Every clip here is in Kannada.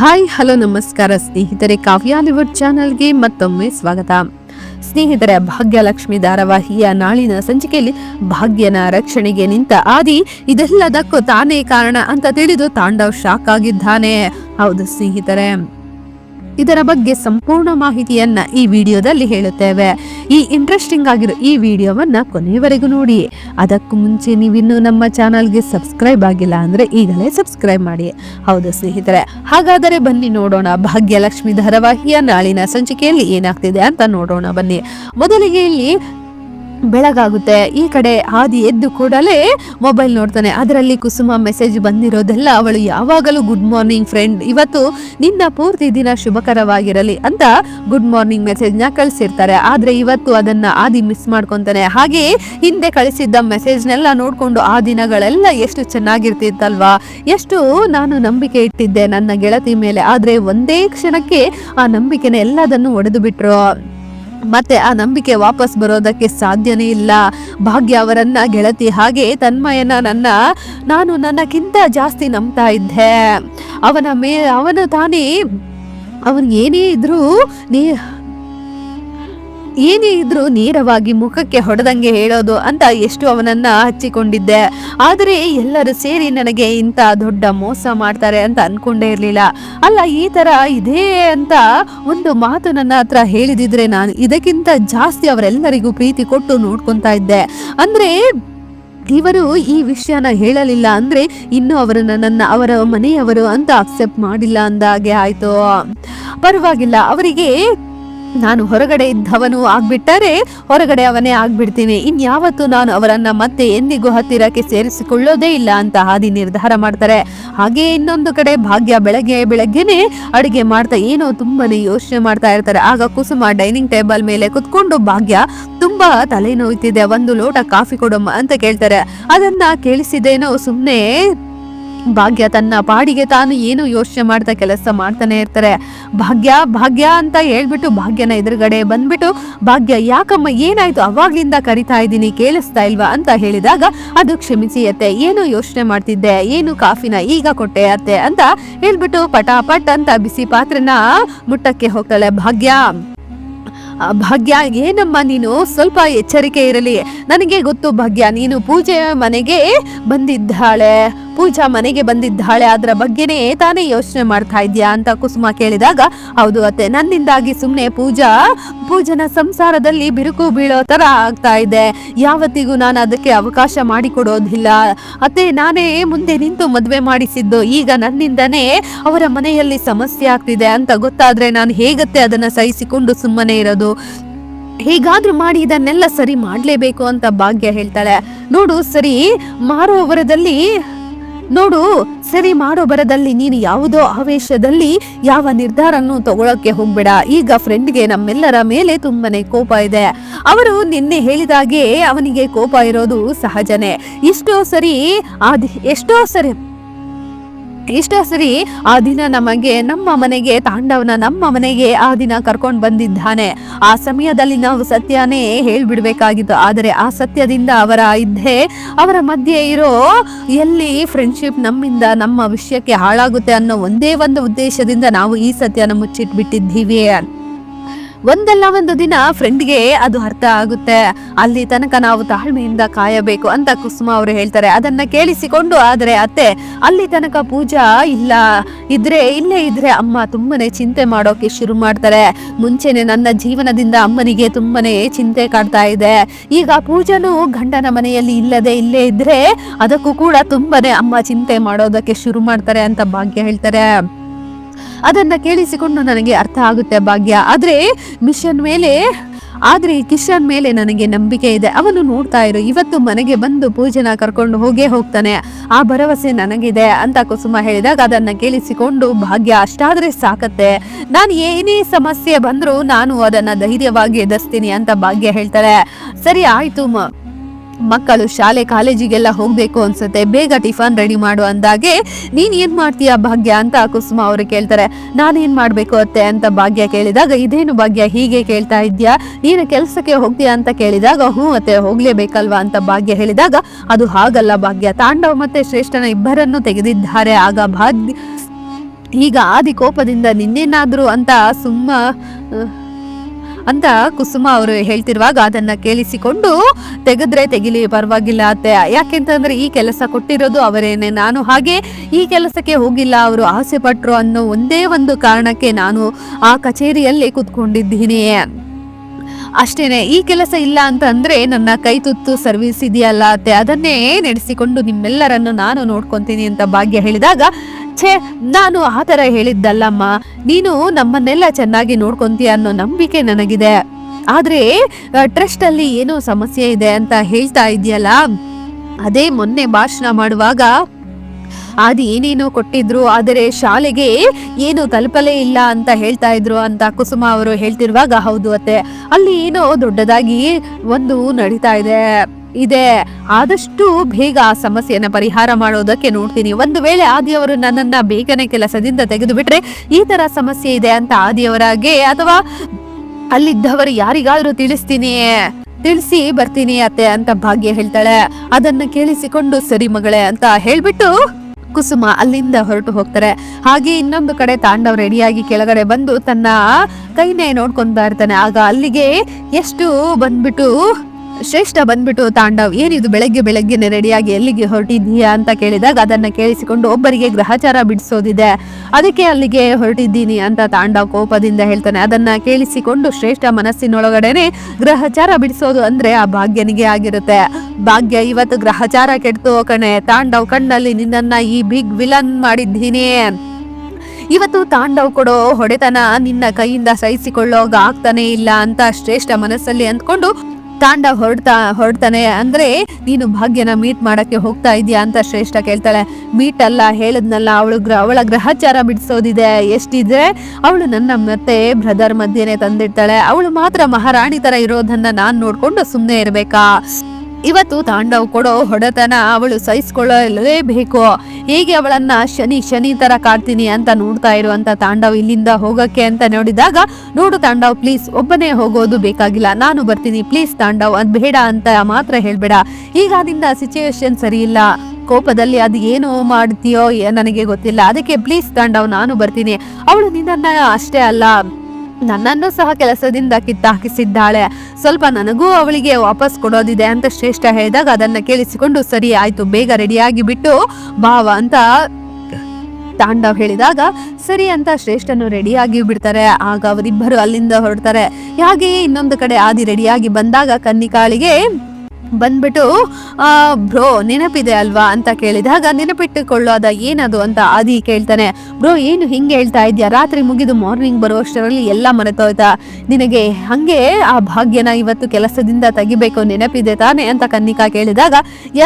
ಹಾಯ್, ಹಲೋ, ನಮಸ್ಕಾರ ಸ್ನೇಹಿತರೆ, ಕಾವ್ಯ ಲಿವರ್ ಚಾನಲ್ಗೆ ಮತ್ತೊಮ್ಮೆ ಸ್ವಾಗತ. ಸ್ನೇಹಿತರೆ, ಭಾಗ್ಯಲಕ್ಷ್ಮಿ ಧಾರಾವಾಹಿಯ ನಾಳಿನ ಸಂಚಿಕೆಯಲ್ಲಿ ಭಾಗ್ಯನ ರಕ್ಷಣೆಗೆ ನಿಂತ ಆದಿ ಇದೆಲ್ಲದಕ್ಕೂ ತಾನೇ ಕಾರಣ ಅಂತ ತಿಳಿದು ತಾಂಡವ್ ಶಾಕ್ ಆಗಿದ್ದಾನೆ. ಹೌದು ಸ್ನೇಹಿತರೆ. ಇದರ ಬಗ್ಗೆ ಸಂಪೂರ್ಣ ಮಾಹಿತಿಯನ್ನ ಈ ವಿಡಿಯೋದಲ್ಲಿ ಹೇಳುತ್ತೇವೆ. ಈ ಇಂಟ್ರೆಸ್ಟಿಂಗ್ ಆಗಿರೋ ಈ ವಿಡಿಯೋವನ್ನ ಕೊನೆಯವರೆಗೂ ನೋಡಿ. ಅದಕ್ಕೂ ಮುಂಚೆ ನೀವಿನ್ನು ನಮ್ಮ ಚಾನಲ್ಗೆ ಸಬ್ಸ್ಕ್ರೈಬ್ ಆಗಿಲ್ಲ ಅಂದ್ರೆ ಈಗಲೇ ಸಬ್ಸ್ಕ್ರೈಬ್ ಮಾಡಿ. ಹೌದು ಸ್ನೇಹಿತರೆ, ಹಾಗಾದರೆ ಬನ್ನಿ ನೋಡೋಣ ಭಾಗ್ಯಲಕ್ಷ್ಮಿ ಧಾರಾವಾಹಿಯ ನಾಳಿನ ಸಂಚಿಕೆಯಲ್ಲಿ ಏನಾಗ್ತಿದೆ ಅಂತ ನೋಡೋಣ ಬನ್ನಿ. ಮೊದಲಿಗೆ ಇಲ್ಲಿ ಬೆಳಗಾಗುತ್ತೆ. ಈ ಕಡೆ ಹಾದಿ ಎದ್ದು ಕೂಡಲೇ ಮೊಬೈಲ್ ನೋಡ್ತಾನೆ. ಅದರಲ್ಲಿ ಕುಸುಮ ಮೆಸೇಜ್ ಬಂದಿರೋದೆಲ್ಲ ಅವಳು ಯಾವಾಗಲೂ ಗುಡ್ ಮಾರ್ನಿಂಗ್ ಫ್ರೆಂಡ್ ಇವತ್ತು ನಿನ್ನ ಪೂರ್ತಿ ದಿನ ಶುಭಕರವಾಗಿರಲಿ ಅಂತ ಗುಡ್ ಮಾರ್ನಿಂಗ್ ಮೆಸೇಜ್ನ ಕಳಿಸಿರ್ತಾರೆ. ಆದರೆ ಇವತ್ತು ಅದನ್ನ ಆದಿ ಮಿಸ್ ಮಾಡ್ಕೊಂತಾನೆ. ಹಾಗೆ ಹಿಂದೆ ಕಳಿಸಿದ್ದ ಮೆಸೇಜ್ನೆಲ್ಲ ನೋಡ್ಕೊಂಡು ಆ ದಿನಗಳೆಲ್ಲ ಎಷ್ಟು ಚೆನ್ನಾಗಿರ್ತಿತ್ತಲ್ವಾ? ಎಷ್ಟು ನಾನು ನಂಬಿಕೆ ಇಟ್ಟಿದ್ದೆ ನನ್ನ ಗೆಳತಿ ಮೇಲೆ. ಆದರೆ ಒಂದೇ ಕ್ಷಣಕ್ಕೆ ಆ ನಂಬಿಕೆನ ಎಲ್ಲದನ್ನು ಒಡೆದು ಬಿಟ್ರು. ಮತ್ತೆ ಆ ನಂಬಿಕೆ ವಾಪಸ್ ಬರೋದಕ್ಕೆ ಸಾಧ್ಯನೇ ಇಲ್ಲ. ಭಾಗ್ಯ ಅವರನ್ನ, ಗೆಳತಿ ಹಾಗೆ ತನ್ಮಯನ ನನ್ನ, ನಾನು ನನ್ನಕ್ಕಿಂತ ಜಾಸ್ತಿ ನಂಬ್ತಾ ಇದ್ದೆ. ಅವನ ಮೇ, ಅವನು ತಾನೇ, ಅವನು ಏನೇ ಇದ್ರೂ ನೀ ಏನೇ ಇದ್ರೂ ನೇರವಾಗಿ ಮುಖಕ್ಕೆ ಹೊಡೆದಂಗೆ ಹೇಳೋದು ಅಂತ ಎಷ್ಟು ಅವನನ್ನ ಹಚ್ಚಿಕೊಂಡಿದ್ದೆ. ಆದರೆ ಎಲ್ಲರೂ ಸೇರಿ ನನಗೆ ಇಂಥ ದೊಡ್ಡ ಮೋಸ ಮಾಡ್ತಾರೆ ಅಂತ ಅನ್ಕೊಂಡೇ ಇರಲಿಲ್ಲ. ಅಲ್ಲ, ಈ ತರ ಇದೇ ಅಂತ ಒಂದು ಮಾತು ನನ್ನ ಹತ್ರ ಹೇಳಿದಿದ್ರೆ ನಾನು ಇದಕ್ಕಿಂತ ಜಾಸ್ತಿ ಅವರೆಲ್ಲರಿಗೂ ಪ್ರೀತಿ ಕೊಟ್ಟು ನೋಡ್ಕೊತಾ ಇದ್ದೆ. ಅಂದ್ರೆ, ಇವರು ಈ ವಿಷಯನ ಹೇಳಲಿಲ್ಲ ಅಂದ್ರೆ ಇನ್ನು ಅವರನ್ನ ನನ್ನ ಅವರ ಮನೆಯವರು ಅಂತ ಅಕ್ಸೆಪ್ಟ್ ಮಾಡಿಲ್ಲ ಅಂದಾಗೆ ಆಯ್ತು. ಪರವಾಗಿಲ್ಲ, ಅವರಿಗೆ ನಾನು ಹೊರಗಡೆ ಇದ್ದವನು ಆಗ್ಬಿಟ್ಟರೆ ಹೊರಗಡೆ ಅವನೇ ಆಗ್ಬಿಡ್ತೀನಿ. ಇನ್ಯಾವತ್ತೂ ನಾನು ಅವರನ್ನ ಮತ್ತೆ ಎಂದಿಗೂ ಹತ್ತಿರಕ್ಕೆ ಸೇರಿಸಿಕೊಳ್ಳೋದೇ ಇಲ್ಲ ಅಂತ ಹಾದಿ ನಿರ್ಧಾರ ಮಾಡ್ತಾರೆ. ಹಾಗೆಯೇ ಇನ್ನೊಂದು ಕಡೆ ಭಾಗ್ಯ ಬೆಳಗ್ಗೆ ಬೆಳಗ್ಗೆನೆ ಅಡುಗೆ ಮಾಡ್ತಾ ಏನೋ ತುಂಬನೇ ಯೋಚನೆ ಮಾಡ್ತಾ ಇರ್ತಾರೆ. ಆಗ ಕುಸುಮ ಡೈನಿಂಗ್ ಟೇಬಲ್ ಮೇಲೆ ಕುತ್ಕೊಂಡು ಭಾಗ್ಯ ತುಂಬಾ ತಲೆನೋಯ್ತಿದೆ. ಒಂದು ಲೋಟ ಕಾಫಿ ಕೊಡಮ್ಮ ಅಂತ ಕೇಳ್ತಾರೆ. ಅದನ್ನ ಕೇಳಿಸಿದೇನೋ ಸುಮ್ಮನೆ ಭಾಗ್ಯ ತನ್ನ ಪಾಡಿಗೆ ತಾನು ಏನು ಯೋಚನೆ ಮಾಡ್ತಾ ಕೆಲಸ ಮಾಡ್ತಾನೆ ಇರ್ತಾರೆ. ಭಾಗ್ಯ ಭಾಗ್ಯ ಅಂತ ಹೇಳ್ಬಿಟ್ಟು ಭಾಗ್ಯನ ಎದುರುಗಡೆ ಬಂದ್ಬಿಟ್ಟು, ಭಾಗ್ಯ, ಯಾಕಮ್ಮ ಏನಾಯ್ತು? ಅವಾಗ್ಲಿಂದ ಕರಿತಾ ಇದ್ದೀನಿ, ಕೇಳಿಸ್ತಾ ಇಲ್ವಾ ಅಂತ ಹೇಳಿದಾಗ, ಅದು ಕ್ಷಮಿಸಿ ಅತ್ತೆ, ಏನು ಯೋಚನೆ ಮಾಡ್ತಿದ್ದೆ? ಏನು ಕಾಫಿನ ಈಗ ಕೊಟ್ಟೆ ಅತ್ತೆ ಅಂತ ಹೇಳ್ಬಿಟ್ಟು ಪಟಾಪಟ್ ಅಂತ ಬಿಸಿ ಪಾತ್ರನ ಮುಟ್ಟಕ್ಕೆ ಹೋಗ್ತಾಳೆ. ಭಾಗ್ಯ ಭಾಗ್ಯ, ಏನಮ್ಮ ನೀನು? ಸ್ವಲ್ಪ ಎಚ್ಚರಿಕೆ ಇರಲಿ. ನನಗೆ ಗೊತ್ತು ಭಾಗ್ಯ, ನೀನು ಪೂಜೆ ಮನೆಗೆ ಬಂದಿದ್ದಾಳೆ. ಪೂಜಾ ಮನೆಗೆ ಬಂದಿದ್ದಾಳೆ. ಅದರ ಬಗ್ಗೆನೇ ತಾನೇ ಯೋಚನೆ ಮಾಡ್ತಾ ಇದ್ಯಾ ಅಂತ ಕುಸುಮ ಕೇಳಿದಾಗ, ಹೌದು ಅತ್ತೆ, ನನ್ನಿಂದಾಗಿ ಸುಮ್ಮನೆ ಪೂಜಾ, ಪೂಜನ ಸಂಸಾರದಲ್ಲಿ ಬಿರುಕು ಬೀಳೋ ತರ ಆಗ್ತಾ ಇದೆ. ಯಾವತ್ತಿಗೂ ನಾನು ಅದಕ್ಕೆ ಅವಕಾಶ ಮಾಡಿಕೊಡೋದಿಲ್ಲ. ಅತ್ತೆ, ನಾನೇ ಮುಂದೆ ನಿಂತು ಮದುವೆ ಮಾಡಿಸಿದ್ದು. ಈಗ ನನ್ನಿಂದನೇ ಅವರ ಮನೆಯಲ್ಲಿ ಸಮಸ್ಯೆ ಆಗ್ತಿದೆ ಅಂತ ಗೊತ್ತಾದ್ರೆ ನಾನು ಹೇಗತ್ತೆ ಅದನ್ನ ಸಹಿಸಿಕೊಂಡು ಸುಮ್ಮನೆ ಇರೋದು? ಹೇಗಾದ್ರೂ ಮಾಡಿ ಇದನ್ನೆಲ್ಲ ಸರಿ ಮಾಡಲೇಬೇಕು ಅಂತ ಭಾಗ್ಯ ಹೇಳ್ತಾಳೆ. ನೋಡು ಸರಿ, ಮಾರೋ ವರದಲ್ಲಿ ನೋಡು, ಸರಿ ಮಾಡೋ ಬರದಲ್ಲಿ ನೀನು ಯಾವುದೋ ಆವೇಶದಲ್ಲಿ ಯಾವ ನಿರ್ಧಾರನ್ನು ತಗೊಳಕ್ಕೆ ಹೋಗ್ಬೇಡ. ಈಗ ಫ್ರೆಂಡ್ಗೆ ನಮ್ಮೆಲ್ಲರ ಮೇಲೆ ತುಂಬಾನೇ ಕೋಪ ಇದೆ. ಅವರು ನಿನ್ನೆ ಹೇಳಿದಾಗೆ ಅವನಿಗೆ ಕೋಪ ಇರೋದು ಸಹಜನೇ. ಇಷ್ಟೋ ಸರಿ ಅದ್ ಎಷ್ಟೋ ಸರಿ ಇಷ್ಟೋ ಸರಿ ಆ ದಿನ ನಮಗೆ ನಮ್ಮ ಮನೆಗೆ, ತಾಂಡವನ ನಮ್ಮ ಮನೆಗೆ ಆ ದಿನ ಕರ್ಕೊಂಡು ಬಂದಿದ್ದಾನೆ. ಆ ಸಮಯದಲ್ಲಿ ನಾವು ಸತ್ಯನೇ ಹೇಳ್ಬಿಡ್ಬೇಕಾಗಿತ್ತು. ಆದರೆ ಆ ಸತ್ಯದಿಂದ ಅವರ ಇದ್ದೆ, ಅವರ ಮಧ್ಯೆ ಇರೋ ಎಲ್ಲಿ ಫ್ರೆಂಡ್ಶಿಪ್ ನಮ್ಮಿಂದ ನಮ್ಮ ವಿಷಯಕ್ಕೆ ಹಾಳಾಗುತ್ತೆ ಅನ್ನೋ ಒಂದೇ ಒಂದು ಉದ್ದೇಶದಿಂದ ನಾವು ಈ ಸತ್ಯನ ಮುಚ್ಚಿಟ್ಬಿಟ್ಟಿದ್ದೀವಿ. ಒಂದಲ್ಲ ಒಂದು ದಿನ ಫ್ರೆಂಡ್ಗೆ ಅದು ಅರ್ಥ ಆಗುತ್ತೆ. ಅಲ್ಲಿ ತನಕ ನಾವು ತಾಳ್ಮೆಯಿಂದ ಕಾಯಬೇಕು ಅಂತ ಕುಸುಮ ಅವರು ಹೇಳ್ತಾರೆ. ಅದನ್ನ ಕೇಳಿಸಿಕೊಂಡು ಆದರೆ ಅತ್ತೆ, ಅಲ್ಲಿ ತನಕ ಪೂಜಾ ಇಲ್ಲ. ಇದ್ರೆ, ಇಲ್ಲೇ ಇದ್ರೆ ಅಮ್ಮ ತುಂಬಾನೇ ಚಿಂತೆ ಮಾಡೋಕೆ ಶುರು ಮಾಡ್ತಾರೆ. ಮುಂಚೆನೆ ನನ್ನ ಜೀವನದಿಂದ ಅಮ್ಮನಿಗೆ ತುಂಬಾನೇ ಚಿಂತೆ ಕಾಡ್ತಾ ಇದೆ. ಈಗ ಪೂಜಾನು ಗಂಡನ ಮನೆಯಲ್ಲಿ ಇಲ್ಲದೆ ಇಲ್ಲೇ ಇದ್ರೆ ಅದಕ್ಕೂ ಕೂಡ ತುಂಬಾನೇ ಅಮ್ಮ ಚಿಂತೆ ಮಾಡೋದಕ್ಕೆ ಶುರು ಮಾಡ್ತಾರೆ ಅಂತ ಭಾಗ್ಯ ಹೇಳ್ತಾರೆ. ಅದನ್ನ ಕೇಳಿಸಿಕೊಂಡು ನನಗೆ ಅರ್ಥ ಆಗುತ್ತೆ ಭಾಗ್ಯ. ಆದರೆ ಮಿಷನ್ ಮೇಲೆ, ಆದರೆ ಕಿಶನ್ ಮೇಲೆ ನನಗೆ ನಂಬಿಕೆ ಇದೆ. ಅವನು ನೋಡ್ತಾ ಇರು, ಇವತ್ತು ಮನೆಗೆ ಬಂದು ಪೂಜೆನ ಕರ್ಕೊಂಡು ಹೋಗೇ ಹೋಗ್ತಾನೆ. ಆ ಭರವಸೆ ನನಗಿದೆ ಅಂತ ಕುಸುಮ ಹೇಳಿದಾಗ ಅದನ್ನ ಕೇಳಿಸಿಕೊಂಡು, ಭಾಗ್ಯ, ಅಷ್ಟಾದ್ರೆ ಸಾಕತ್ತೆ. ನಾನು ಏನೇ ಸಮಸ್ಯೆ ಬಂದರೂ ನಾನು ಅದನ್ನ ಧೈರ್ಯವಾಗಿ ಎದುರಿಸ್ತೀನಿ ಅಂತ ಭಾಗ್ಯ ಹೇಳ್ತಾರೆ ಸರಿ, ಆಯ್ತು ಮ. ಮಕ್ಕಳು ಶಾಲೆ ಕಾಲೇಜಿಗೆಲ್ಲ ಹೋಗ್ಬೇಕು ಅನ್ಸುತ್ತೆ. ಬೇಗ ಟಿಫನ್ ರೆಡಿ ಮಾಡು ಅಂದಾಗೆ ನೀನ್ ಏನ್ ಮಾಡ್ತೀಯ ಭಾಗ್ಯ ಅಂತ ಕುಸುಮ ಅವರು ಕೇಳ್ತಾರೆ. ನಾನೇನ್ ಮಾಡ್ಬೇಕು ಅತ್ತೆ ಅಂತ ಭಾಗ್ಯ ಕೇಳಿದಾಗ, ಇದೇನು ಭಾಗ್ಯ, ಹೀಗೆ ಕೇಳ್ತಾ ಇದ್ಯಾ? ನೀನು ಕೆಲಸಕ್ಕೆ ಹೋಗ್ತೀಯಾ ಅಂತ ಕೇಳಿದಾಗ, ಹ್ಞೂ ಅತ್ತೆ, ಹೋಗ್ಲೇಬೇಕಲ್ವಾ ಅಂತ ಭಾಗ್ಯ ಹೇಳಿದಾಗ, ಅದು ಹಾಗಲ್ಲ ಭಾಗ್ಯ. ತಾಂಡವ್ ಮತ್ತೆ ಶ್ರೇಷ್ಠನ ಇಬ್ಬರನ್ನು ತೆಗೆದಿದ್ದಾರೆ. ಆಗ ಭಾಗ್ಯ, ಈಗ ಆದಿ ಕೋಪದಿಂದ ನಿನ್ನೇನಾದರೂ ಅಂತ ಸುಮ್ಮ ಅಂತ ಕುಸುಮ ಅವರು ಹೇಳ್ತಿರುವಾಗ ಅದನ್ನ ಕೇಳಿಸಿಕೊಂಡು ತೆಗೆದ್ರೆ ತೆಗಿಲಿ, ಪರವಾಗಿಲ್ಲ ಅತ್ತೆ. ಯಾಕೆಂತಂದ್ರೆ ಈ ಕೆಲಸ ಕೊಟ್ಟಿರೋದು ಅವರೇನೆ. ನಾನು ಹಾಗೆ ಈ ಕೆಲಸಕ್ಕೆ ಹೋಗಿಲ್ಲ. ಅವರು ಆಸೆ ಪಟ್ರು ಅನ್ನೋ ಒಂದೇ ಒಂದು ಕಾರಣಕ್ಕೆ ನಾನು ಆ ಕಚೇರಿಯಲ್ಲಿ ಕುತ್ಕೊಂಡಿದ್ದೀನಿ. ಅಷ್ಟೇನೆ, ಈ ಕೆಲಸ ಇಲ್ಲ ಅಂತ ಅಂದ್ರೆ ನನ್ನ ಕೈ ತುತ್ತು ಸರ್ವಿಸ್ ಇದೆಯಲ್ಲ ಅತ್ತೆ. ಅದನ್ನೇ ನಡೆಸಿಕೊಂಡು ನಿಮ್ಮೆಲ್ಲರನ್ನು ನಾನು ನೋಡ್ಕೊಂತೀನಿ ಅಂತ ಭಾಗ್ಯ ಹೇಳಿದಾಗ ಛೇ ನಾನು ಆ ಥರ ಹೇಳಿದ್ದಲ್ಲಮ್ಮ. ನೀನು ನಮ್ಮನ್ನೆಲ್ಲ ಚೆನ್ನಾಗಿ ನೋಡ್ಕೊಂತೀಯ ಅನ್ನೋ ನಂಬಿಕೆ ನನಗಿದೆ. ಆದ್ರೆ ಟ್ರಸ್ಟ್ ಅಲ್ಲಿ ಏನೋ ಸಮಸ್ಯೆ ಇದೆ ಅಂತ ಹೇಳ್ತಾ ಇದೆಯಲ್ಲ ಅದೇ ಮೊನ್ನೆ ಭಾಷಣ ಮಾಡುವಾಗ ಅದು ಏನೇನೋ ಕೊಟ್ಟಿದ್ರು, ಆದರೆ ಶಾಲೆಗೆ ಏನು ತಲುಪಲೇ ಇಲ್ಲ ಅಂತ ಹೇಳ್ತಾ ಇದ್ರು ಅಂತ ಕುಸುಮ ಅವರು ಹೇಳ್ತಿರುವಾಗ ಹೌದು ಅತ್ತೆ. ಅಲ್ಲಿ ಏನೋ ದೊಡ್ಡದಾಗಿ ಒಂದು ನಡೀತಾ ಇದೆ. ಇದೆ. ಆದಷ್ಟು ಬೇಗ ಆ ಸಮಸ್ಯೆಯನ್ನ ಪರಿಹಾರ ಮಾಡೋದಕ್ಕೆ ನೋಡ್ತೀನಿ. ಒಂದು ವೇಳೆ ಆದಿಯವರು ನನ್ನನ್ನ ಬೇಗನೆ ಕೆಲಸದಿಂದ ತೆಗೆದು ಬಿಟ್ರೆ ಈ ತರ ಸಮಸ್ಯೆ ಇದೆ ಅಂತ ಆದಿಯವರಾಗೆ ಅಥವಾ ಅಲ್ಲಿದ್ದವರು ಯಾರಿಗಾದ್ರೂ ತಿಳಿಸ್ತೀನಿ ತಿಳಿಸಿ ಬರ್ತೀನಿ ಅತ್ತೆ ಅಂತ ಭಾಗ್ಯ ಹೇಳ್ತಾಳೆ. ಅದನ್ನ ಕೇಳಿಸಿಕೊಂಡು ಸರಿ ಮಗಳೇ ಅಂತ ಹೇಳ್ಬಿಟ್ಟು ಕುಸುಮ ಅಲ್ಲಿಂದ ಹೊರಟು ಹೋಗ್ತಾರೆ. ಹಾಗೆ ಇನ್ನೊಂದು ಕಡೆ ತಾಂಡವ್ ರೆಡಿಯಾಗಿ ಕೆಳಗಡೆ ಬಂದು ತನ್ನ ಕೈನೇ ನೋಡ್ಕೊಂತಾ ಇರ್ತಾನೆ ಆಗ ಅಲ್ಲಿಗೆ ಎಷ್ಟು ಬಂದ್ಬಿಟ್ಟು ಶ್ರೇಷ್ಠ ಬಂದ್ಬಿಟ್ಟು ತಾಂಡವ್ ಏನಿದು ಬೆಳಗ್ಗೆ ಬೆಳಗ್ಗೆನೆ ರೆಡಿಯಾಗಿ ಎಲ್ಲಿಗೆ ಹೊರಟಿದ್ದೀಯಾ ಅಂತ ಕೇಳಿದಾಗ ಅದನ್ನ ಕೇಳಿಸಿಕೊಂಡು ಒಬ್ಬರಿಗೆ ಗ್ರಹಚಾರ ಬಿಡಿಸೋದಿದೆ. ಅದಕ್ಕೆ ಅಲ್ಲಿಗೆ ಹೊರಟಿದ್ದೀನಿ ಅಂತ ತಾಂಡವ್ ಕೋಪದಿಂದ ಹೇಳ್ತಾನೆ. ಅದನ್ನ ಕೇಳಿಸಿಕೊಂಡು ಶ್ರೇಷ್ಠ ಮನಸ್ಸಿನೊಳಗಡೆನೆ ಗ್ರಹಚಾರ ಬಿಡಿಸೋದು ಅಂದ್ರೆ ಆ ಭಾಗ್ಯನಿಗೆ ಆಗಿರುತ್ತೆ. ಭಾಗ್ಯ ಇವತ್ತು ಗ್ರಹಚಾರ ಕೆಡ್ತು ಕಣೆ. ತಾಂಡವ್ ಕಣ್ಣಲ್ಲಿ ನಿನ್ನನ್ನ ಈ ಬಿಗ್ ವಿಲನ್ ಮಾಡಿದ್ದೀನಿ. ಇವತ್ತು ತಾಂಡವ್ ಕೊಡೋ ಹೊಡೆತನ ನಿನ್ನ ಕೈಯಿಂದ ಸಹಿಸಿಕೊಳ್ಳೋಗ ಆಗ್ತಾನೆ ಇಲ್ಲ ಅಂತ ಶ್ರೇಷ್ಠ ಮನಸ್ಸಲ್ಲಿ ಅಂದ್ಕೊಂಡು ತಾಂಡವ್ ಹೊರಡ್ತಾ, ಹೊರಡ್ತಾನೆ. ಅಂದ್ರೆ ನೀನು ಭಾಗ್ಯನ ಮೀಟ್ ಮಾಡಕ್ಕೆ ಹೋಗ್ತಾ ಇದೀಯಾ ಅಂತ ಶ್ರೇಷ್ಠ ಕೇಳ್ತಾಳೆ. ಮೀಟ್ ಅಲ್ಲ, ಹೇಳದ್ನಲ್ಲ, ಅವಳು ಗ್ರ, ಅವಳ ಗ್ರಹಚಾರ ಬಿಡಿಸೋದಿದೆ. ಎಷ್ಟಿದ್ರೆ ಅವಳು ನನ್ನ ಮತ್ತೆ ಬ್ರದರ್ ಮಧ್ಯೆನೆ ತಂದಿಡ್ತಾಳೆ ಅವಳು ಮಾತ್ರ ಮಹಾರಾಣಿ ತರ ಇರೋದನ್ನ ನಾನ್ ನೋಡ್ಕೊಂಡು ಸುಮ್ಮನೆ ಇರ್ಬೇಕಾ? ಇವತ್ತು ತಾಂಡವ್ ಕೊಡೋ ಹೊಡೆತನ ಅವಳು ಸಹಿಸ್ಕೊಳ್ಳಲೇಬೇಕು. ಹೇಗೆ ಅವಳನ್ನ ಶನಿ ಶನಿ ತರ ಕಾಡ್ತೀನಿ ಅಂತ ನೋಡ್ತಾ ಇರುವಂತ ತಾಂಡವ್ ಇಲ್ಲಿಂದ ಹೋಗಕ್ಕೆ ಅಂತ ನೋಡಿದಾಗ, ನೋಡು ತಾಂಡವ್ ಪ್ಲೀಸ್ ಒಬ್ಬನೇ ಹೋಗೋದು ಬೇಕಾಗಿಲ್ಲ. ನಾನು ಬರ್ತೀನಿ ಪ್ಲೀಸ್ ತಾಂಡವ್, ಅದ್ ಬೇಡ ಅಂತ ಮಾತ್ರ ಹೇಳ್ಬೇಡ. ಈಗ ಅದಿಂದ ಸಿಚುವೇಶನ್ ಸರಿ ಇಲ್ಲ ಕೋಪದಲ್ಲಿ ಅದು ಏನು ಮಾಡ್ತೀಯೋ ನನಗೆ ಗೊತ್ತಿಲ್ಲ. ಅದಕ್ಕೆ ಪ್ಲೀಸ್ ತಾಂಡವ್, ನಾನು ಬರ್ತೀನಿ. ಅವಳು ನಿನ್ನ ಅಷ್ಟೇ ಅಲ್ಲ. ನನ್ನನ್ನು ಸಹ ಕೆಲಸದಿಂದ ಕಿತ್ತಾಕಿಸಿದ್ದಾಳೆ. ಸ್ವಲ್ಪ ನನಗೂ ಅವಳಿಗೆ ವಾಪಸ್ ಕೊಡೋದಿದೆ ಅಂತ ಶ್ರೇಷ್ಠ ಹೇಳಿದಾಗ ಅದನ್ನ ಕೇಳಿಸಿಕೊಂಡು, ಸರಿ, ಆಯ್ತು, ಬೇಗ ರೆಡಿಯಾಗಿ ಬಿಟ್ಟು ಭಾವ ಅಂತ ತಾಂಡವ್ ಹೇಳಿದಾಗ, ಸರಿ ಅಂತ ಶ್ರೇಷ್ಠನು ರೆಡಿಯಾಗಿ ಬಿಡ್ತಾರೆ. ಆಗ ಅವರಿಬ್ಬರು ಅಲ್ಲಿಂದ ಹೊರಡ್ತಾರೆ. ಹಾಗೆಯೇ ಇನ್ನೊಂದು ಕಡೆ ಆದಿ ರೆಡಿಯಾಗಿ ಬಂದಾಗ ಕನ್ನಿಕಾಳಿಗೆ ಬಂದ್ಬಿಟ್ಟು ಬ್ರೋ, ನೆನಪಿದೆ ಅಲ್ವಾ? ಅಂತ ಕೇಳಿದಾಗ, ನೆನಪಿಟ್ಟುಕೊಳ್ಳೋದ ಏನದು? ಅಂತ ಆದಿ ಕೇಳ್ತಾನೆ. ಬ್ರೋ, ಏನು ಹಿಂಗೆ ಹೇಳ್ತಾ ಇದ್ಯಾ? ರಾತ್ರಿ ಮುಗಿದು ಮಾರ್ನಿಂಗ್ ಬರುವಷ್ಟರಲ್ಲಿ ಎಲ್ಲ ಮರೆತೋಯ್ತಾ? ನಿನಗೆ ಹಂಗೆ ಆ ಭಾಗ್ಯನ ಇವತ್ತು ಕೆಲಸದಿಂದ ತೆಗಿಬೇಕು, ನೆನಪಿದೆ ತಾನೆ? ಅಂತ ಕನ್ನಿಕಾ ಕೇಳಿದಾಗ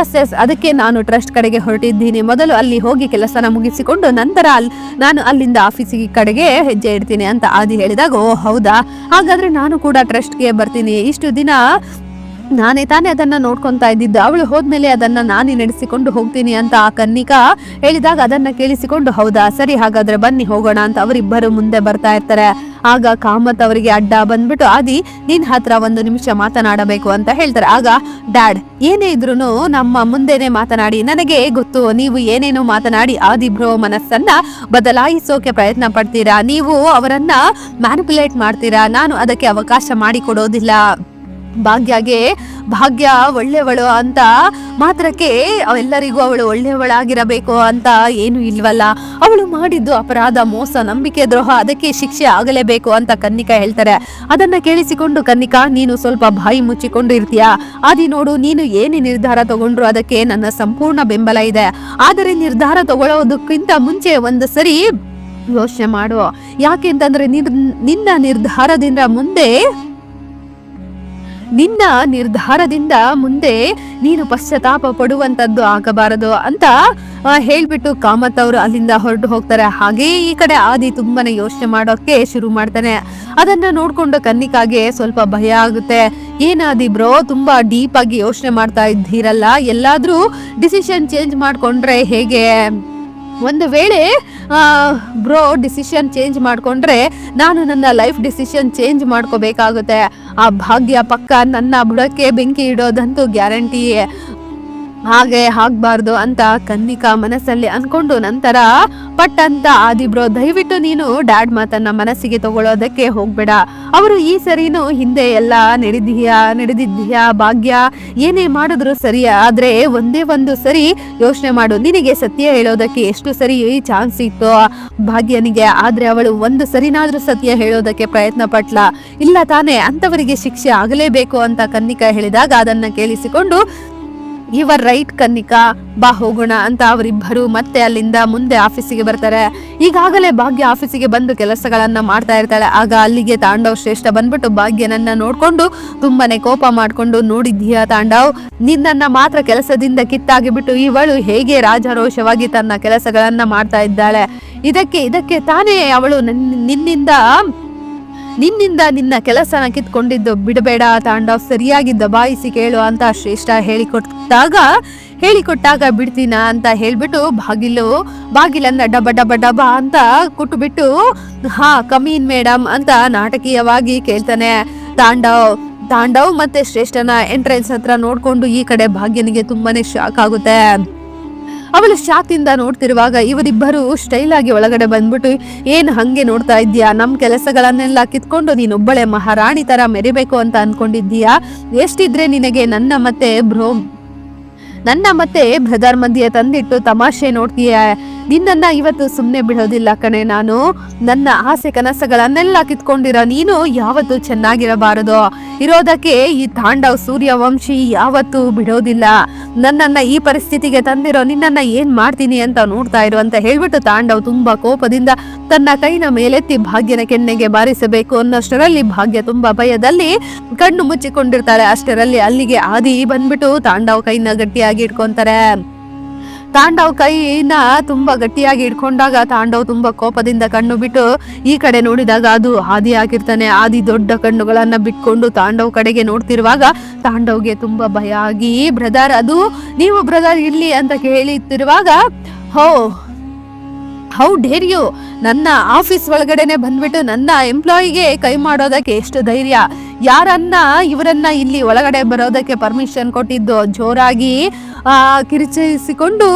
ಎಸ್ ಎಸ್ ಅದಕ್ಕೆ ನಾನು ಟ್ರಸ್ಟ್ ಕಡೆಗೆ ಹೊರಟಿದ್ದೀನಿ. ಮೊದಲು ಅಲ್ಲಿ ಹೋಗಿ ಕೆಲಸನ ಮುಗಿಸಿಕೊಂಡು ನಂತರ ಅಲ್ಲಿ ನಾನು ಅಲ್ಲಿಂದ ಆಫೀಸಿಗೆ ಕಡೆಗೆ ಹೆಜ್ಜೆ ಇಡ್ತೀನಿ, ಅಂತ ಆದಿ ಹೇಳಿದಾಗ ಓ ಹೌದಾ? ಹಾಗಾದ್ರೆ ನಾನು ಕೂಡ ಟ್ರಸ್ಟ್ಗೆ ಬರ್ತೀನಿ. ಇಷ್ಟು ದಿನ ನಾನೇ ತಾನೇ ಅದನ್ನ ನೋಡ್ಕೊಂತಾ ಇದ್ದಿದ್ದು. ಅವಳು ಹೋದ್ಮೇಲೆ ಅದನ್ನ ನಾನೇ ನಡೆಸಿಕೊಂಡು ಹೋಗ್ತೀನಿ ಅಂತ ಆ ಕನ್ನಿಕಾ ಹೇಳಿದಾಗ ಅದನ್ನ ಕೇಳಿಸಿಕೊಂಡು, ಹೌದಾ, ಸರಿ, ಹಾಗಾದ್ರೆ ಬನ್ನಿ, ಹೋಗೋಣ ಅಂತ ಅವರಿಬ್ಬರು ಮುಂದೆ ಬರ್ತಾ ಇರ್ತಾರೆ. ಆಗ ಕಾಮತ್ ಅವರಿಗೆ ಅಡ್ಡ ಬಂದ್ಬಿಟ್ಟು, ಆದಿ, ನಿನ್ ಹತ್ರ ಒಂದು ನಿಮಿಷ ಮಾತನಾಡಬೇಕು ಅಂತ ಹೇಳ್ತಾರೆ. ಆಗ, ಡ್ಯಾಡ್, ಏನೇ ಇದ್ರು ನಮ್ಮ ಮುಂದೆನೆ ಮಾತನಾಡಿ. ನನಗೆ ಗೊತ್ತು, ನೀವು ಏನೇನೋ ಮಾತನಾಡಿ ಆದಿ ಬ್ರೋ ಮನಸ್ಸನ್ನ ಬದಲಾಯಿಸೋಕೆ ಪ್ರಯತ್ನ ಪಡ್ತೀರಾ? ನೀವು ಅವರನ್ನ ಮ್ಯಾನಿಪುಲೇಟ್ ಮಾಡ್ತೀರಾ? ನಾನು ಅದಕ್ಕೆ ಅವಕಾಶ ಮಾಡಿಕೊಡೋದಿಲ್ಲ. ಭಾಗ್ಯಗೆ, ಭಾಗ್ಯ ಒಳ್ಳೆಯವಳು ಅಂತ ಮಾತ್ರಕ್ಕೆ ಎಲ್ಲರಿಗೂ ಅವಳು ಒಳ್ಳೆಯವಳಾಗಿರಬೇಕು ಅಂತ ಏನು ಇಲ್ವಲ್ಲ. ಅವಳು ಮಾಡಿದ್ದು ಅಪರಾಧ, ಮೋಸ, ನಂಬಿಕೆ, ದ್ರೋಹ, ಅದಕ್ಕೆ ಶಿಕ್ಷೆ ಆಗಲೇಬೇಕು ಅಂತ ಕನ್ನಿಕಾ ಹೇಳ್ತಾರೆ. ಅದನ್ನ ಕೇಳಿಸಿಕೊಂಡು ಕನ್ನಿಕಾ, ನೀನು ಸ್ವಲ್ಪ ಬಾಯಿ ಮುಚ್ಚಿಕೊಂಡು ಇರ್ತೀಯಾ ಆದಿ ನೋಡು, ನೀನು ಏನೇ ನಿರ್ಧಾರ ತಗೊಂಡ್ರು ಅದಕ್ಕೆ ನನ್ನ ಸಂಪೂರ್ಣ ಬೆಂಬಲ ಇದೆ. ಆದರೆ ನಿರ್ಧಾರ ತಗೊಳ್ಳೋದಕ್ಕಿಂತ ಮುಂಚೆ ಒಂದು ಸರಿ ಯೋಚನೆ ಮಾಡು. ಯಾಕೆಂತಂದ್ರೆ ನಿರ್ ನಿನ್ನ ನಿರ್ಧಾರದಿಂದ ಮುಂದೆ ನಿನ್ನ ನಿರ್ಧಾರದಿಂದ ಮುಂದೆ ನೀನು ಪಶ್ಚಾತ್ತಾಪ ಪಡುವಂತದ್ದು ಆಗಬಾರದು ಅಂತ ಹೇಳ್ಬಿಟ್ಟು ಕಾಮತ್ ಅವರು ಅಲ್ಲಿಂದ ಹೊರಟು ಹೋಗ್ತಾರೆ. ಹಾಗೇ ಈ ಕಡೆ ಆದಿ ತುಂಬಾನೇ ಯೋಚನೆ ಮಾಡೋಕೆ ಶುರು ಮಾಡ್ತಾನೆ. ಅದನ್ನ ನೋಡ್ಕೊಂಡು ಕನ್ನಿಕಾಗೆ ಸ್ವಲ್ಪ ಭಯ ಆಗುತ್ತೆ. ಏನಾದಿ ಬ್ರೋ, ತುಂಬಾ ಡೀಪ್ ಆಗಿ ಯೋಚನೆ ಮಾಡ್ತಾ ಇದ್ದೀರಲ್ಲ, ಎಲ್ಲಾದ್ರೂ ಡಿಸಿಷನ್ ಚೇಂಜ್ ಮಾಡ್ಕೊಂಡ್ರೆ ಹೇಗೆ? ಒಂದು ವೇಳೆ ಬ್ರೋ ಡಿಸಿಷನ್ ಚೇಂಜ್ ಮಾಡ್ಕೊಂಡ್ರೆ ನಾನು ನನ್ನ ಲೈಫ್ ಡಿಸಿಷನ್ ಚೇಂಜ್ ಮಾಡ್ಕೋಬೇಕಾಗುತ್ತೆ. ಆ ಭಾಗ್ಯ ಪಕ್ಕ ನನ್ನ ಬುಡಕ್ಕೆ ಬೆಂಕಿ ಇಡೋದಂತೂ ಗ್ಯಾರಂಟಿ ಹಾಗೆ ಆಗ್ಬಾರ್ದು ಅಂತ ಕನ್ನಿಕಾ ಮನಸ್ಸಲ್ಲಿ ಅನ್ಕೊಂಡು ನಂತರ ಪಟ್ಟಂತ ಆದಿಬ್ರೋ, ದಯವಿಟ್ಟು ನೀನು ಡ್ಯಾಡ್ ಮಾತನ್ನ ಮನಸ್ಸಿಗೆ ತಗೊಳ್ಳೋದಕ್ಕೆ ಹೋಗ್ಬೇಡ. ಅವರು ಈ ಸರಿನು ಹಿಂದೆ ಎಲ್ಲ ನಡೆದಿದ್ಯಾ ನಡೆದಿದ್ಯಾ, ಭಾಗ್ಯ ಏನೇ ಮಾಡಿದ್ರು ಸರಿ, ಆದ್ರೆ ಒಂದೇ ಒಂದು ಸರಿ ಯೋಚನೆ ಮಾಡು. ನಿನಗೆ ಸತ್ಯ ಹೇಳೋದಕ್ಕೆ ಎಷ್ಟು ಸರಿ ಚಾನ್ಸ್ ಇತ್ತು ಭಾಗ್ಯನಿಗೆ, ಆದ್ರೆ ಅವಳು ಒಂದು ಸರಿನಾದ್ರೂ ಸತ್ಯ ಹೇಳೋದಕ್ಕೆ ಪ್ರಯತ್ನ ಪಟ್ಲ. ಇಲ್ಲ ತಾನೇ ಅಂತವರಿಗೆ ಶಿಕ್ಷೆ ಆಗಲೇಬೇಕು ಅಂತ ಕನ್ನಿಕಾ ಹೇಳಿದಾಗ ಅದನ್ನ ಕೇಳಿಸಿಕೊಂಡು ಇವರ್ ರೈಟ್ ಕನ್ನಿಕಾ ಬಾ ಹೋಗೋಣ ಅಂತ ಅವರಿಬ್ಬರು ಮತ್ತೆ ಅಲ್ಲಿಂದ ಮುಂದೆ ಆಫೀಸಿಗೆ ಬರ್ತಾರೆ. ಈಗಾಗಲೇ ಭಾಗ್ಯ ಆಫೀಸಿಗೆ ಬಂದು ಕೆಲಸಗಳನ್ನ ಮಾಡ್ತಾ ಇರ್ತಾಳೆ. ಆಗ ಅಲ್ಲಿಗೆ ತಾಂಡವ್ ಶ್ರೇಷ್ಠ ಬಂದ್ಬಿಟ್ಟು ಭಾಗ್ಯನನ್ನ ನೋಡ್ಕೊಂಡು ತುಂಬಾನೇ ಕೋಪ ಮಾಡ್ಕೊಂಡು ನೋಡಿದ್ದೀಯಾ ತಾಂಡವ್? ನಿನ್ನನ್ನ ಮಾತ್ರ ಕೆಲಸದಿಂದ ಕಿತ್ತಾಗಿ ಬಿಟ್ಟು ಇವಳು ಹೇಗೆ ರಾಜಾರೋಷವಾಗಿ ತನ್ನ ಕೆಲಸಗಳನ್ನ ಮಾಡ್ತಾ ಇದ್ದಾಳೆ? ಇದಕ್ಕೆ ಇದಕ್ಕೆ ತಾನೇ ಅವಳು ನನ್- ನಿನ್ನಿಂದ ನಿನ್ನಿಂದ ನಿನ್ನ ಕೆಲಸನ ಕಿತ್ಕೊಂಡಿದ್ದು ಬಿಡಬೇಡ, ತಾಂಡವ್ ಸರಿಯಾಗಿ ದಬಾಯಿಸಿ ಕೇಳು ಅಂತ ಶ್ರೇಷ್ಠ ಹೇಳಿಕೊಟ್ಟಾಗ ಹೇಳಿಕೊಟ್ಟಾಗ ಬಿಡ್ತೀನ ಅಂತ ಹೇಳ್ಬಿಟ್ಟು ಬಾಗಿಲು, ಬಾಗಿಲನ್ನ ಡಬ ಡಬ ಡಬ ಅಂತ ಕುಟ್ಬಿಟ್ಟು, ಹಾ ಕಮೀನ್ ಮೇಡಮ್ ಅಂತ ನಾಟಕೀಯವಾಗಿ ಕೇಳ್ತಾನೆ. ತಾಂಡವ್ ತಾಂಡವ್ ಮತ್ತೆ ಶ್ರೇಷ್ಠನ ಎಂಟ್ರೆನ್ಸ್ ಹತ್ರ ನೋಡ್ಕೊಂಡು ಈ ಕಡೆ ಭಾಗ್ಯನಿಗೆ ತುಂಬಾನೇ ಶಾಕ್ ಆಗುತ್ತೆ. ಅವಳು ಶಾಕಿಂದ ನೋಡ್ತಿರುವಾಗ ಇವರಿಬ್ಬರು ಸ್ಟೈಲ್ ಆಗಿ ಒಳಗಡೆ ಬಂದ್ಬಿಟ್ಟು, ಏನು ಹಂಗೆ ನೋಡ್ತಾ ಇದ್ದೀಯಾ? ನಮ್ಮ ಕೆಲಸಗಳನ್ನೆಲ್ಲ ಕಿತ್ಕೊಂಡು ನೀನೊಬ್ಬಳೆ ಮಹಾರಾಣಿ ತರ ಮೆರಿಬೇಕು ಅಂತ ಅನ್ಕೊಂಡಿದ್ದೀಯಾ? ಎಷ್ಟಿದ್ರೆ ನಿನಗೆ ನನ್ನ ಮತ್ತೆ ಬ್ರೋ, ನನ್ನ ಮತ್ತೆ ಬ್ರದರ್ ಮಧ್ಯೆ ತಂದಿಟ್ಟು ತಮಾಷೆ ನೋಡ್ತೀಯ? ನಿನ್ನನ್ನ ಇವತ್ತು ಸುಮ್ಮನೆ ಬಿಡೋದಿಲ್ಲ ಕಣೆ ನಾನು. ನನ್ನ ಆಸೆ ಕನಸುಗಳನ್ನೆಲ್ಲ ಕಿತ್ಕೊಂಡಿರೋ ನೀನು ಯಾವತ್ತು ಚೆನ್ನಾಗಿರಬಾರದು. ಇರೋದಕ್ಕೆ ಈ ತಾಂಡವ್ ಸೂರ್ಯವಂಶಿ ಯಾವತ್ತೂ ಬಿಡೋದಿಲ್ಲ. ನನ್ನನ್ನ ಈ ಪರಿಸ್ಥಿತಿಗೆ ತಂದಿರೋ, ನಿನ್ನನ್ನ ಏನ್ ಮಾಡ್ತೀನಿ ಅಂತ ನೋಡ್ತಾ ಇರು ಅಂತ ಹೇಳ್ಬಿಟ್ಟು ತಾಂಡವ್ ತುಂಬಾ ಕೋಪದಿಂದ ತನ್ನ ಕೈನ ಮೇಲೆತ್ತಿ ಭಾಗ್ಯನ ಕೆಣ್ಣೆಗೆ ಬಾರಿಸಬೇಕು ಅನ್ನೋಷ್ಟರಲ್ಲಿ ಭಾಗ್ಯ ತುಂಬಾ ಭಯದಲ್ಲಿ ಕಣ್ಣು ಮುಚ್ಚಿಕೊಂಡಿರ್ತಾರೆ ಅಷ್ಟರಲ್ಲಿ ಅಲ್ಲಿಗೆ ಆದಿ ಬಂದ್ಬಿಟ್ಟು ತಾಂಡವ್ ಕೈನ ಗಟ್ಟಿಯಾಗಿ ಇಟ್ಕೊಂತಾರೆ. ತಾಂಡವ್ ಕೈನ ತುಂಬಾ ಗಟ್ಟಿಯಾಗಿ ಇಟ್ಕೊಂಡಾಗ ತಾಂಡವ್ ತುಂಬಾ ಕೋಪದಿಂದ ಕಣ್ಣು ಬಿಟ್ಟು ಈ ಕಡೆ ನೋಡಿದಾಗ ಅದು ಹಾದಿ ಆಗಿರ್ತಾನೆ. ಆದಿ ದೊಡ್ಡ ಕಣ್ಣುಗಳನ್ನ ಬಿಟ್ಕೊಂಡು ತಾಂಡವ್ ಕಡೆಗೆ ನೋಡ್ತಿರುವಾಗ ತಾಂಡವ್ಗೆ ತುಂಬಾ ಭಯ ಆಗಿ, ಬ್ರದರ್ ಅದು, ನೀವು ಬ್ರದರ್ ಇಲ್ಲಿ ಅಂತ ಕೇಳುತ್ತಿರುವಾಗ, ಹೋ ಹೌ ಡೇರ್ ಯು ನನ್ನ ಆಫೀಸ್ ಒಳಗಡೆನೆ ಬಂದ್ಬಿಟ್ಟು ನನ್ನ ಎಂಪ್ಲಾಯಿಗೆ ಕೈ ಮಾಡೋದಕ್ಕೆ ಎಷ್ಟು ಧೈರ್ಯ? ಯಾರನ್ನ, ಇವರನ್ನ ಇಲ್ಲಿ ಒಳಗಡೆ ಬರೋದಕ್ಕೆ ಪರ್ಮಿಷನ್ ಕೊಟ್ಟಿದ್ದು? ಜೋರಾಗಿ ಕಿರಿಚಿಸಿಕೊಂಡು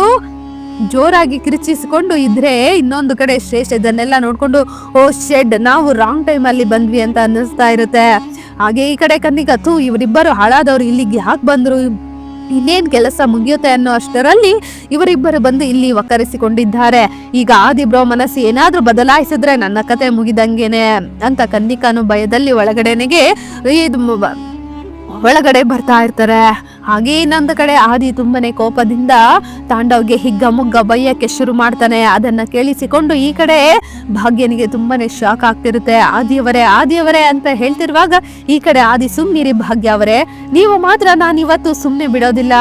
ಜೋರಾಗಿ ಕಿರಿಚಿಸಿಕೊಂಡು ಇದ್ರೆ ಇನ್ನೊಂದು ಕಡೆ ಶ್ರೇಷ್ಠ ಇದನ್ನೆಲ್ಲ ನೋಡ್ಕೊಂಡು, ಓ ಶೆಡ್ ನಾವು ರಾಂಗ್ ಟೈಮ್ ಅಲ್ಲಿ ಬಂದ್ವಿ ಅಂತ ಅನ್ನಿಸ್ತಾ ಇರುತ್ತೆ. ಹಾಗೆ ಈ ಕಡೆ ಕನ್ನಿಗತ್ತು ಇವರಿಬ್ಬರು ಹಾಳಾದವ್ರು ಇಲ್ಲಿಗೆ ಯಾಕೆ ಬಂದ್ರು? ಇನ್ನೇನ್ ಕೆಲಸ ಮುಗಿಯುತ್ತೆ ಅನ್ನೋ ಅಷ್ಟರಲ್ಲಿ ಇವರಿಬ್ಬರು ಬಂದು ಇಲ್ಲಿ ಒಕ್ಕರಿಸಿಕೊಂಡಿದ್ದಾರೆ ಈಗ ಆದಿಬ್ರೋ ಮನಸ್ಸು ಏನಾದ್ರೂ ಬದಲಾಯಿಸಿದ್ರೆ ನನ್ನ ಕತೆ ಮುಗಿದಂಗೆನೆ ಅಂತ ಕನ್ನಿಕಾನು ಭಯದಲ್ಲಿ ಒಳಗಡೆನೆಗೆ ಒಳಗಡೆ ಬರ್ತಾ ಇರ್ತಾರೆ. ಹಾಗೆ ಇನ್ನೊಂದು ಕಡೆ ಆದಿ ತುಂಬನೇ ಕೋಪದಿಂದ ತಾಂಡವ್ಗೆ ಹಿಗ್ಗ ಮುಗ್ಗ ಬೈಯಕ್ಕೆ ಶುರು ಮಾಡ್ತಾನೆ. ಅದನ್ನ ಕೇಳಿಸಿಕೊಂಡು ಈ ಕಡೆ ಭಾಗ್ಯನಿಗೆ ತುಂಬನೇ ಶಾಕ್ ಆಗ್ತಿರುತ್ತೆ. ಆದಿಯವರೇ ಆದಿಯವರೇ ಅಂತ ಹೇಳ್ತಿರುವಾಗ ಈ ಕಡೆ ಆದಿ ಸುಮ್ನಿರಿ ಭಾಗ್ಯ ಅವರೇ. ನೀವು ಮಾತ್ರ ನಾನು ಇವತ್ತು ಸುಮ್ಮನೆ ಬಿಡೋದಿಲ್ಲ.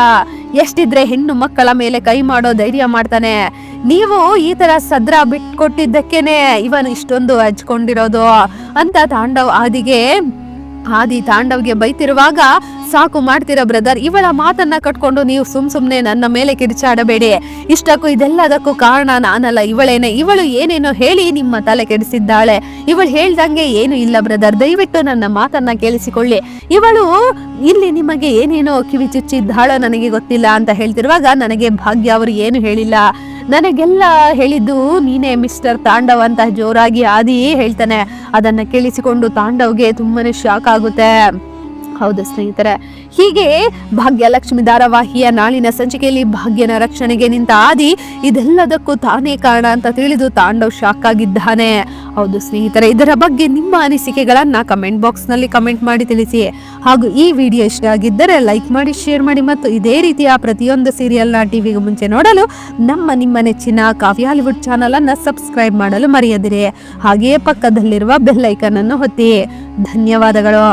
ಎಷ್ಟಿದ್ರೆ ಹೆಣ್ಣು ಮಕ್ಕಳ ಮೇಲೆ ಕೈ ಮಾಡೋ ಧೈರ್ಯ ಮಾಡ್ತಾನೆ. ನೀವು ಈ ತರ ಸದ್ರ ಬಿಟ್ಕೊಟ್ಟಿದ್ದಕ್ಕೇನೆ ಇವನು ಇಷ್ಟೊಂದು ಹಚ್ಕೊಂಡಿರೋದು ಅಂತ ತಾಂಡವ್ ಆದಿಗೆ ಆದಿ ತಾಂಡವ್ಗೆ ಬೈತಿರುವಾಗ, ಸಾಕು ಮಾಡ್ತೀರಾ ಬ್ರದರ್, ಇವಳ ಮಾತನ್ನ ಕಟ್ಕೊಂಡು ನೀವು ಸುಮ್ ಸುಮ್ನೆ ನನ್ನ ಮೇಲೆ ಕಿರಿಚಾಡಬೇಡಿ. ಇಷ್ಟಕ್ಕೂ ಇದೆಲ್ಲದಕ್ಕೂ ಕಾರಣ ನಾನಲ್ಲ, ಇವಳೇನೆ. ಇವಳು ಏನೇನೋ ಹೇಳಿ ನಿಮ್ಮ ತಲೆ ಕೆಡಿಸಿದ್ದಾಳೆ. ಇವಳು ಹೇಳ್ದಂಗೆ ಏನು ಇಲ್ಲ ಬ್ರದರ್, ದಯವಿಟ್ಟು ನನ್ನ ಮಾತನ್ನ ಕೇಳಿಸಿಕೊಳ್ಳಿ. ಇವಳು ಇಲ್ಲಿ ನಿಮಗೆ ಏನೇನೋ ಕಿವಿ ಚುಚ್ಚಿದ್ದಾಳೋ ನನಗೆ ಗೊತ್ತಿಲ್ಲ ಅಂತ ಹೇಳ್ತಿರುವಾಗ ನನಗೆ ಭಾಗ್ಯ ಅವರು ಏನು ಹೇಳಿಲ್ಲ. ನನಗೆಲ್ಲ ಹೇಳಿದ್ದು ನೀನೇ ಮಿಸ್ಟರ್ ತಾಂಡವ್ ಅಂತ ಜೋರಾಗಿ ಆದಿ ಹೇಳ್ತಾನೆ. ಅದನ್ನ ಕೇಳಿಸಿಕೊಂಡು ತಾಂಡವ್ಗೆ ತುಂಬಾನೇ ಶಾಕ್ ಆಗುತ್ತೆ. ಹೌದು ಸ್ನೇಹಿತರೆ, ಹೀಗೆ ಭಾಗ್ಯಲಕ್ಷ್ಮಿ ಧಾರಾವಾಹಿಯ ನಾಳಿನ ಸಂಚಿಕೆಯಲ್ಲಿ ಭಾಗ್ಯನ ರಕ್ಷಣೆಗೆ ನಿಂತ ಆದಿ ಇದೆಲ್ಲದಕ್ಕೂ ತಾನೇ ಕಾರಣ ಅಂತ ತಿಳಿದು ತಾಂಡವ್ ಶಾಕ್ ಆಗಿದ್ದಾನೆ. ಹೌದು ಸ್ನೇಹಿತರೆ, ಇದರ ಬಗ್ಗೆ ನಿಮ್ಮ ಅನಿಸಿಕೆಗಳನ್ನು ಕಮೆಂಟ್ ಬಾಕ್ಸ್ನಲ್ಲಿ ಕಮೆಂಟ್ ಮಾಡಿ ತಿಳಿಸಿ ಹಾಗೂ ಈ ವಿಡಿಯೋ ಇಷ್ಟ ಆಗಿದ್ದರೆ ಲೈಕ್ ಮಾಡಿ ಶೇರ್ ಮಾಡಿ ಮತ್ತು ಇದೇ ರೀತಿಯ ಪ್ರತಿಯೊಂದು ಸೀರಿಯಲ್ನ ಟಿವಿಗೆ ಮುಂಚೆ ನೋಡಲು ನಮ್ಮ ನಿಮ್ಮ ನೆಚ್ಚಿನ ಕಾವ್ಯ ಹಾಲಿವುಡ್ ಚಾನಲ್ ಅನ್ನ ಸಬ್ಸ್ಕ್ರೈಬ್ ಮಾಡಲು ಮರೆಯದಿರಿ. ಹಾಗೆಯೇ ಪಕ್ಕದಲ್ಲಿರುವ ಬೆಲ್ ಹೊತ್ತಿ ಅನ್ನು ಒತ್ತಿ. ಧನ್ಯವಾದಗಳು.